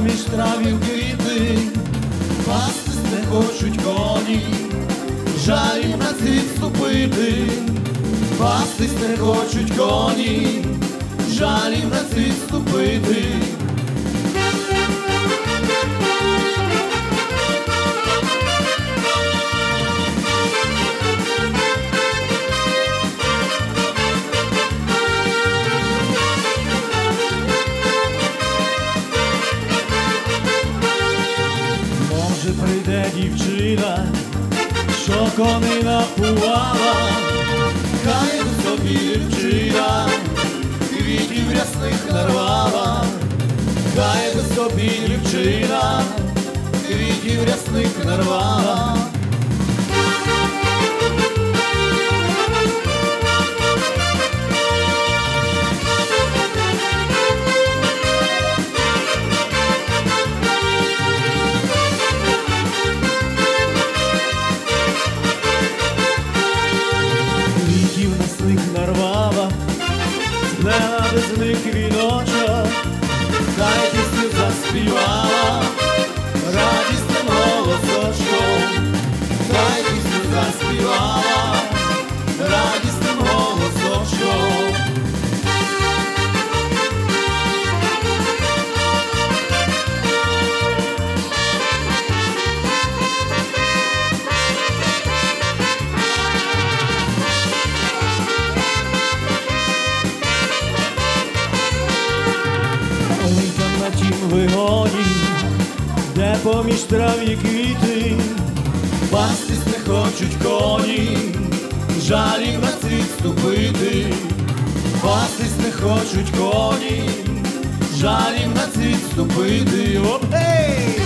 поміж травів квіти, пастись не хочуть коні, жаль на цвіт ступити, пастись не хочуть коні, жаль на цвіт ступити. Дівчина, що коней напувала, хай собі дівчина, квітів рясних нарвала, хай собі дівчина, квітів рясних нарвала. Без них віночок, хай пісню заспівала, радісним голосочком, хай пісню заспівала, поміж трав і квіти, пастись не хочуть коні, жалів на цвіт ступити, пастись не хочуть коні, жалів на цвіт ступити. Оп, гей!